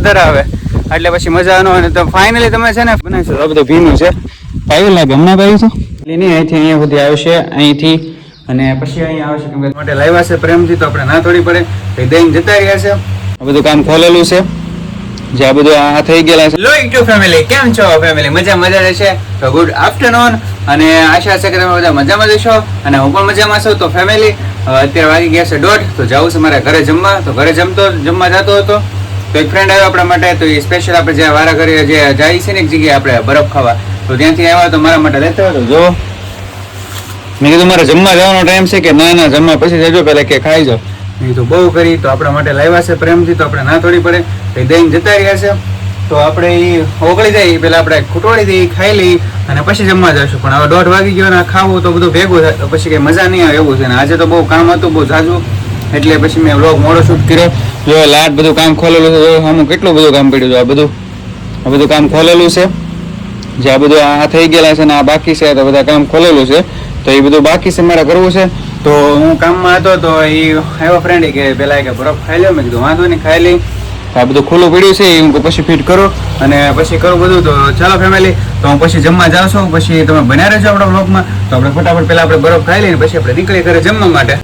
વધારે આવે એટલે પછી મજાનો અને તો ફાઇનલી તમે છે ને બનાવીશું. આ બધું ભીનું છે. પાયું લાગે હમણાં પાયું છું? એટલે નહીં અહીંથી અહીંયા સુધી આવશે અહીંથી અને પછી અહીંયા આવશે કેમ કે માટે લાવ્યા છે પ્રેમથી તો આપણે ના થોડી પડે. તો દઈને જતા રહ્યા છે. આ બધું કામ ખોલેલું છે. જે આ બધું આ થઈ ગયેલા છે. લો યુટ્યુબ ફેમિલી કેમ છો ફેમિલી મજા મજા રહેશે? તો ગુડ આફ્ટરનૂન અને આશા છે કે તમે બધા મજામાં જશો અને હું પણ મજામાં છું. તો ફેમિલી અત્યારે વાગી ગયા છે દોઢ. તો જાઉં છે મારા ઘરે જમવા. તો ઘરે જમતો જમવા જતો હતો. તો એક ફ્રેન્ડ આવ્યો આપણા માટે, તો એ સ્પેશિયલ આપણે જ્યાં વારા કરીએ જે જાય છે ને એક જગ્યાએ આપણે બરફ ખાવા, તો ત્યાંથી આવ્યા તો મારા માટે લેતો હતો. જો, મેં કીધું મારે જમવા જવાનો ટાઈમ છે કે ના ના, જમવા પછી જજો, પહેલાં કે ખાઈ જાઓ. નહીં તો બહુ કરી, તો આપણા માટે લાવ્યા છે પ્રેમથી, તો આપણે ના થોડી પડે. એ દઈને જતા રહ્યા છે. તો આપણે એ ઓગળી જાય પહેલા આપણે ખૂટવાડી દઈએ, ખાઈ લઈએ અને પછી જમવા જઈશું. પણ હવે દોઢ વાગી ગયો ને ખાવું, તો બધું ભેગું થાય પછી કઈ મજા નહીં આવે એવું છે. ને આજે તો બહુ કામ હતું, બહુ ઝાઝું. એટલે પછી મેં વ્લોગ મોડો શૂટ કર્યો. જો લાટ બધું કામ ખોલેલું છે જો કેટલું બધું કામ પડ્યું આ બધું આ બધું કામ ખોલેલું છે? જે આ બધું આ થઈ ગયેલા છે ને આ બાકી છે, તો બધા કામ ખોલેલું છે. તો એ બધું બાકી છે, મારે કરવું છે? તો હું કામમાં હતો, તો એ આવ્યો ફ્રેન્ડ કે પેલા કે, બરફ ખાઈ લો. મેં કીધું, વાંધો નહીં, ખાઈ લઈ. આ બધું ખુલ્લું પડ્યું છે, એ હું પછી ફિટ કરું. અને પછી કરું બધું, તો ચાલો ફેમિલી તો હું પછી જમવા જાઉં છું. પછી તમે બન્યા રહેજો આપણા બ્લોગમાં તો આપણે ફટાફટ પહેલા આપણે બરફ ખાઈ લઈને, પછી આપણે નીકળી ઘરે જમવા માટે.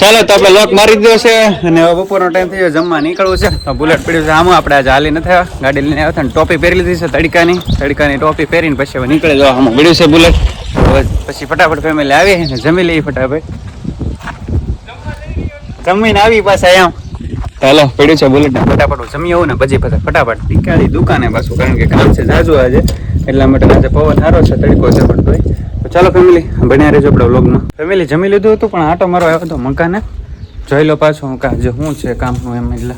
ચાલો તો આપણે લોક મારી દીધો છે અને બપોરનો ટાઈમ થઈ ગયો, જમવા નીકળવું છે. તો બુલેટ પડ્યું છે. આમ આપણે આજે હાલી નથી આવ્યા. ગાડી લઈને આવ્યા હતા ને ટોપી પહેરી લીધી છે તડકાની. તડકાની ટોપી પહેરીને પછી હવે નીકળી જવા આમાં મળ્યું છે બુલેટ. પછી ફટાફટ ફેમિલી આવી અને જમી લઈએ ફટાફટ. જમીને આવી પાછા એમ ચાલો, પડ્યું છે બુલેટ ફટાફટ જમી આવું ને પછી પછી ફટાફટ નીકળી દુકાને પાછું. કારણ કે કામ છે જાજુ આજે. એટલા માટે આજે પવન સારો છે, તડકો છે પણ તોય. ચાલો ફેમિલી બન્યા રહેજો આપણા વ્લોગમાં ફેમિલી જમી લીધું હતું, પણ આટો મારો આવ્યો હતો મકાને. જોઈ લો પાછું હું કાં, જે શું છે કામનું એમ એટલે.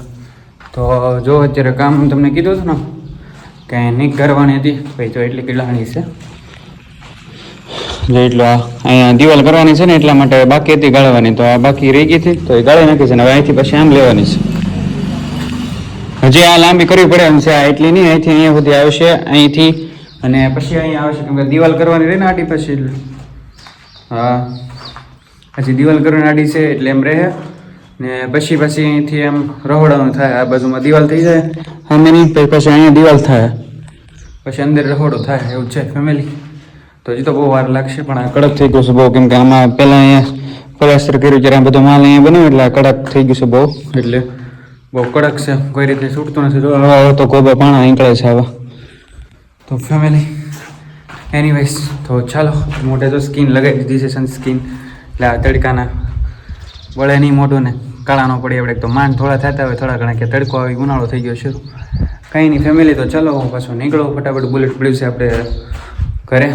તો જો અત્યારે કામ તમને કીધું હતું ને કે નહીં કરવાની હતી, ભાઈ તો એટલી કિલાણી છે. જો એટલું અહીંયા દિવાલ કરવાની છે ને, એટલા માટે બાકી હતી ગાળવાની, તો આ બાકી રહી ગઈ હતી, તો એ ગાળી નાખી છે ને, હવે અહીંથી પછી આમ લેવાની છે. હજી આ લાંબી કરવી પડે એમ છે, આ એટલી નહીં, અહીંથી અહીંયા સુધી આવશે, અહીંથી અને પછી અહીંયા આવશે કેમ કે દિવાલ કરવાની રહે ને આડી પછી હા. પછી દિવાલ કરવાની આડી છે એટલે એમ રહે. ને પછી પછી અહીંથી એમ રહોડાનું થાય. આ બાજુમાં દિવાલ થઈ જાય. સામે નહીં પછી પછી અહીંયા દિવાલ થાય. પછી અંદર રહોડો થાય. એવું છે ફેમિલી તો હજી તો બહુ વાર લાગશે પણ આ કડક થઈ ગયું છે બહુ. કેમ કે આમાં પહેલાં અહીંયા પ્લાસ્ટર કર્યું જ્યારે આ બધો માલ અહીંયા બન્યો એટલે આ કડક થઈ ગયું છે બહુ. એટલે બહુ કડક છે. કોઈ રીતે છૂટતું નથી. તો કોઈ પાણા નીકળે છે હવે. તો ફેમિલી એનીવેઝ તો ચાલો, મોઢે તો સ્કીન લગાવી દીધી છે સનસ્કીન એટલે આ તડકાના વળે નહીં મોઢું ને કાળા ન પડે આપણે તો માંડ થોડા થતા હોય, થોડા ઘણા કે તડકો આવી, ઉનાળો થઈ ગયો શરૂ. કંઈ નહીં ફેમિલી તો ચાલો, હું પાછું નીકળો. ફટાફટ બુલેટ પડ્યું છે આપણે ઘરે.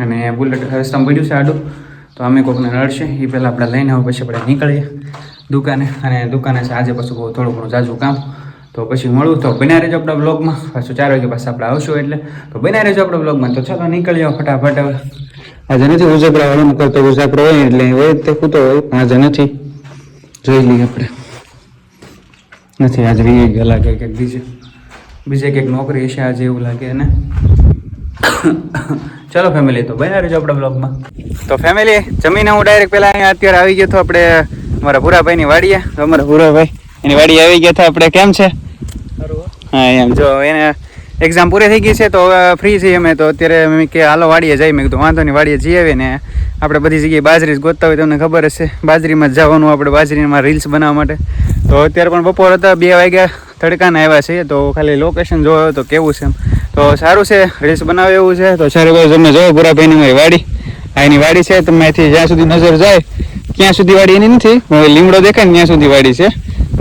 અને બુલેટ રસ્તામાં પડ્યું છે આડું. તો અમે કોકને નડશે, એ પહેલાં આપણે લઈને આવો, પછી આપણે નીકળીએ દુકાને. અને દુકાને છે, આજે પાછું બહુ થોડું ઘણું જાજુ કામ. તો પછી મળું તો બન્યા રહેજો આપણા બ્લોગમાં પાછું ચાર વાગે પાછા આપણે આવશું એટલે તો બન્યા રહેજો આપણા બ્લોગમાં તો ચાલો નીકળી જાઓ ફટાફટ હવે. આજે નથી ઉજાગરા વાળાનું કરતો ઉજાગરો હોય એટલે હોય તે કૂતો હોય. પણ આજે નથી. જોઈ લઈએ આપણે. નથી, આજે રહી ગયા લાગે કંઈક બીજે. બીજે કંઈક નોકરી હશે આજે એવું લાગે ને ચલો ફેમિલી તો બન્યા રહેજો આપણા બ્લોગમાં તો ફેમિલી જમીને હું ડાયરેક્ટ પહેલાં અહીંયા અત્યારે આવી ગયો તો આપણે અમારા ભૂરાભાઈની વાડીએ. તો અમારા ભૂરાભાઈ એની વાડી આવી ગયા હતા આપણે કેમ છે? હા. એમ. જો એને એક્ઝામ પૂરી થઈ ગઈ છે તો હવે ફ્રી છીએ અમે તો. અત્યારે મેં કે હાલો વાડીએ જઈએ. મેં કીધું વાંધો નહીં વાડીએ જઈ આવીએ ને. આપણે બધી જગ્યાએ બાજરી જ ગોતતા હોય તમને ખબર હશે. બાજરીમાં જ જવાનું આપણે બાજરીમાં રીલ્સ બનાવવા માટે. તો અત્યારે પણ બપોર હતા બે વાગ્યા તડકાના આવ્યા છે તો ખાલી લોકેશન જોયો તો કેવું છે એમ. તો સારું છે રીલ્સ બનાવે એવું છે. તો સારું ભાઈ તમે જોયો ભૂરાભાઈની મારી વાડી. એની વાડી છે તમે અહીંથી જ્યાં સુધી નજર જાય ક્યાં સુધી વાડી એની નથી. લીમડો દેખાય ને ત્યાં સુધી વાડી છે.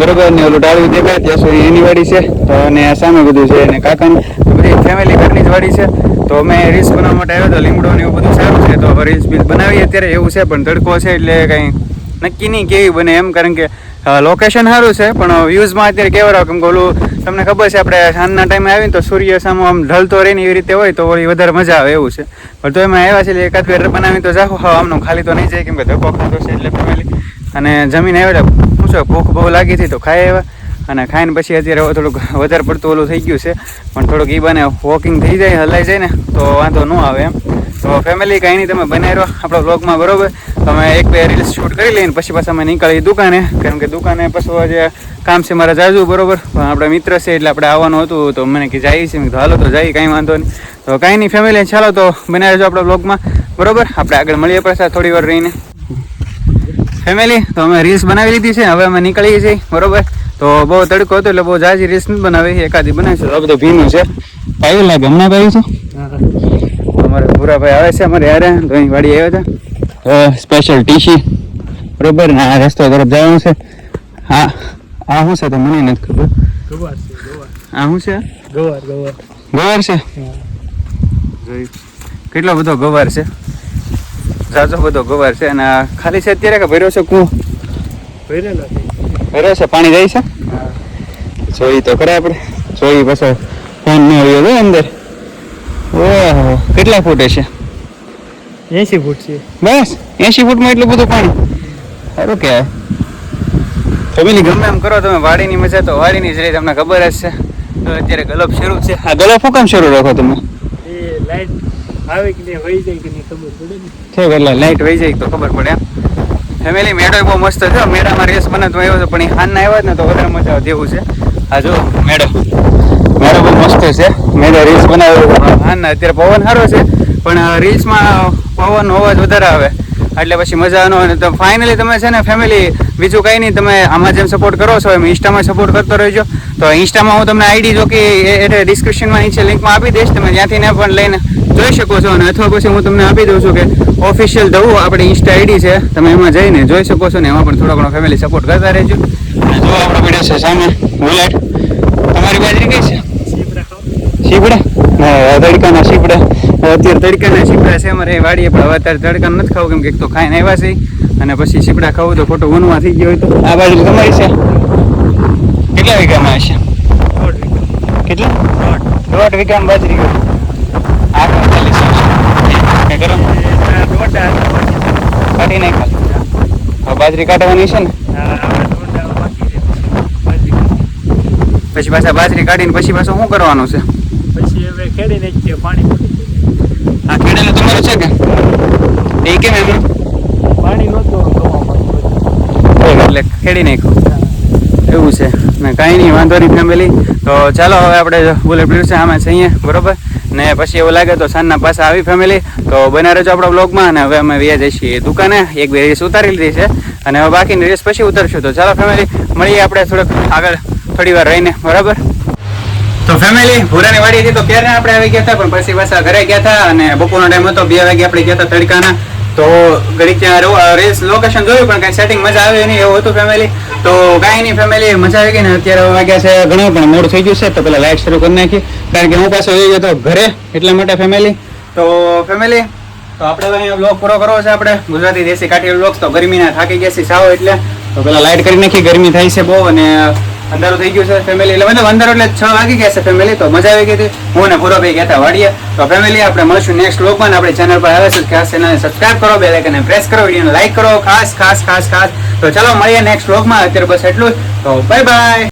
બરોબર ને ઓલું ડાળું દેખાય ત્યાં સુધી એની વાડી છે. તો અને સામે બધું છે અને કાકાની બધી ફેમિલી ઘરની જ વાડી છે. તો અમે રીલ્સ બનાવવા માટે આવ્યો તો લીમડો ને એવું બધું સારું છે. તો રીલ્સ બીલ્સ બનાવીએ અત્યારે, એવું છે, પણ તડકો છે એટલે કંઈ નક્કી નહીં કેવી બને એમ, કારણ કે લોકેશન સારું છે, પણ વ્યૂઝમાં અત્યારે કેવા રહ્યો? કેમ કે ઓલું તમને ખબર છે, આપણે સાંજના ટાઈમે આવીને તો સૂર્ય સામે આમ ઢલતો રહે ને એવી રીતે હોય, તો વધારે મજા આવે એવું છે. પણ તો એમાં આવ્યા છે એટલે એકાદ બે બનાવી તો જાખો આમનું ખાલી તો નહીં જાય, કેમ કે ધક્કો ખાતો છે એટલે ફેમિલી અને જમીન આવ્યા શું છે ભૂખ બહુ લાગી હતી તો ખાઈ આવ્યા. અને ખાઈને પછી અત્યારે થોડુંક વધારે પડતું ઓલું થઈ ગયું છે. પણ થોડુંક એ બને વોકિંગ થઈ જાય, હલાઈ જાય ને, તો વાંધો ન આવે એમ. તો ફેમિલી કાંઈ નહીં, તમે બનાવી રહો આપણા બ્લોગમાં બરોબર? તમે એક બે રીલ્સ શૂટ કરી લઈને પછી પાછા અમે નીકળી દુકાને. કેમ કે દુકાને પછી જે કામ છે મારા જાજુ, બરોબર? પણ આપણે મિત્ર છે એટલે આપણે આવવાનું હતું, તો મને કે જાય છે. મેં કીધું, હાલો તો જાય, કાંઈ વાંધો નહીં. તો કાંઈ નહીં ફેમિલી ચાલો તો બનાવી રહેજો આપણા બ્લોગમાં બરોબર? આપણે આગળ મળીએ પાછા થોડી વાર રહીને. ફેમિલી તો અમે રીલ્સ બનાવી લીધી છે હવે અમે નીકળીએ છીએ બરોબર? તો બહુ તડકો હતો એટલે બહુ જાજી રીલ્સ નથી બનાવી એકાદી બનાવીશું તો આ બધું ભીનું છે. પાયું લાગે હમણાં પાયું છે? અમારે ભૂરાભાઈ આવે છે અમારે યારે ધોઈ વાડી આવ્યા હતા. સ્પેશિયલ ટીસી બરોબર? ને આ રસ્તો તરફ જવાનું છે. હા આ શું છે તો મને નથી ખબર. ગવાર આ શું છે? ગવાર ગવાર. ગવાર છે? કેટલો બધો ગવાર છે? ઝાઝો બધો ગોબર છે અને ખાલી છે અત્યારે કે ભર્યો છે કું ભર્યો છે? પાણી જાય છે? જોઈ તો ખરા આપણે. જોઈ પછી ફોન ન આવ્યો હોય અંદર. ઓહો કેટલા ફૂટ છે એસી ફૂટ છે. બસ એસી ફૂટમાં એટલું બધું પાણી. સારું કે ફેમિલી ગમે એમ કરો તમે વાડીની મજા તો વાડીની જ રહી તમને ખબર જ છે. તો અત્યારે ગલપ શરૂ છે. આ ગલપ શું કામ શરૂ રાખો તમે? એ લાઈટ આવે કે નહીં, વહી જાય ને. તો ખબર પડે ફેમિલી મેળો બહુ મસ્ત છે, મેળામાં રેસ બનાવતો આવ્યો હતો પણ એ હાનના આવ્યા જ ને તો વધારે મજા આવે છે. આ જો મેળો. મેળો બહુ મસ્ત છે, મેળો રીલ્સ બનાવ્યો હાન અત્યારે પવન સારો છે, પણ રીલ્સમાં પવન અવાજ વધારે આવે. એટલે પછી મજા ન આવે. તો ફાઇનલી તમે છે ને ફેમિલી બીજું કંઈ નહીં, તમે આમાં જેમ સપોર્ટ કરો છો એમ ઇન્સ્ટામાં સપોર્ટ કરતો રહેજો. તો ઇન્સ્ટામાં હું તમને આઈડી જો કે એટલે ડિસ્ક્રિપ્શનમાં નીચે લિંકમાં આપી દઈશ, તમે ત્યાંથી ને પણ લઈને જોઈ શકો છો અને અથવા પછી હું તમને આપી દઉં છું કે ઓફિશિયલ દવું આપણી ઇન્સ્ટા આઈડી છે. તમે એમાં જઈને જોઈ શકો છો ને એમાં પણ થોડો ઘણો ફેમિલી સપોર્ટ કરતા રહેજો. અને જો આપણો વીડિયો છે સામે બુલેટ તમારી બાજરી કઈ છે? શીપડા તડકાના શીપડા. અત્યારે તડકાના શીપડા છે અમારે વાડીએ પણ હવે અત્યારે તડકા નથી ખાવું કેમ કે એક તો ખાઈને આવ્યા છે. અને પછી શીપડા ખાવું તો ખોટું વનવા થઈ ગયું હોય તો. આ બાજુ તમારી છે? કેટલા વીઘામાં હશે? દોઢ કેટલા? દોઢ. દોઢ વીઘામાં બાજરી ચાલીસ કે કરો? કાઢી નાખ હવે બાજરી કાઢવાની છે ને. પછી પાછા બાજરી કાઢીને પછી પાછું શું કરવાનું છે? પછી હવે ખેડી નાખીએ પાણી આ ખેડેલું તમારું છે કે? એ કેમ એમ પાણી નહોતું એટલે ખેડી નાખ્યું. એવું છે. ને કાંઈ નહીં વાંધો નહીં ફેમિલી તો ચાલો હવે આપણે બુલેટ બ્લુ છે આમાં છે અહીંયા બરોબર? ને પછી એવું લાગે તો સાંજના પાછા આવી ફેમિલી તો બના રહેજો આપણા બ્લોગમાં અને હવે અમે વ્યા જઈએ દુકાને. એક બે રેસ ઉતારી લીધી છે અને હવે બાકીની રેસ પછી ઉતરશું. તો ચાલો ફેમિલી મળીએ આપણે થોડોક આગળ થોડી વાર રહીને. બરાબર? તો ફેમિલી ભૂરાની વાડી હતી તો ક્યારે આપણે આવી ગયા હતા? પણ પછી પાછા ઘરે ગયા હતા અને બપોરનો ટાઈમ હતો, બે વાગે આપણે ગયા હતા તડકાના. તો ઘડીક ત્યાં રેસ લોકેશન જોયું, પણ કઈ સેટિંગ મજા આવે નહીં એવું હતું ફેમિલી તો કાંઈ નહીં ફેમિલી મજા આવી ગઈ ને અત્યારે વાગ્યા છે, ઘણો પણ મોડ થઈ ગયું છે, તો પેલા લાઈટ શરૂ કરી નાખી કારણ કે હું પાછો આવી ગયો તો ઘરે, એટલા માટે ફેમિલી તો ફેમિલી તો આપણે અહીંયા બ્લોગ પૂરો કરવો છે આપણે. ગુજરાતી દેશી કાઠી બ્લોગ તો ગરમીના થાકી ગયા છે સાવ એટલે. તો પેલા લાઈટ કરી નાખી ગરમી થાય છે બહુ અને અંધારું થઈ ગયું છે ફેમિલી એટલે મતલબ અંધારું એટલે છ વાગી ગયા છે ફેમિલી તો મજા આવી ગઈ હતી. હું ને ભાઈ ગયા હતા વાડીએ. તો ફેમિલી આપણે મળશું નેક્સ્ટ બ્લોગમાં આપણી ચેનલ પર આવે છે ખાસ ચેનલને સબસ્ક્રાઇબ કરો બે લાઇકને પ્રેસ કરો વિડીયોને લાઈક કરો. ખાસ ખાસ ખાસ ખાસ. તો ચલો મળીએ નેક્સ્ટ લોકમાં અત્યારે બસ એટલું જ. તો બાય બાય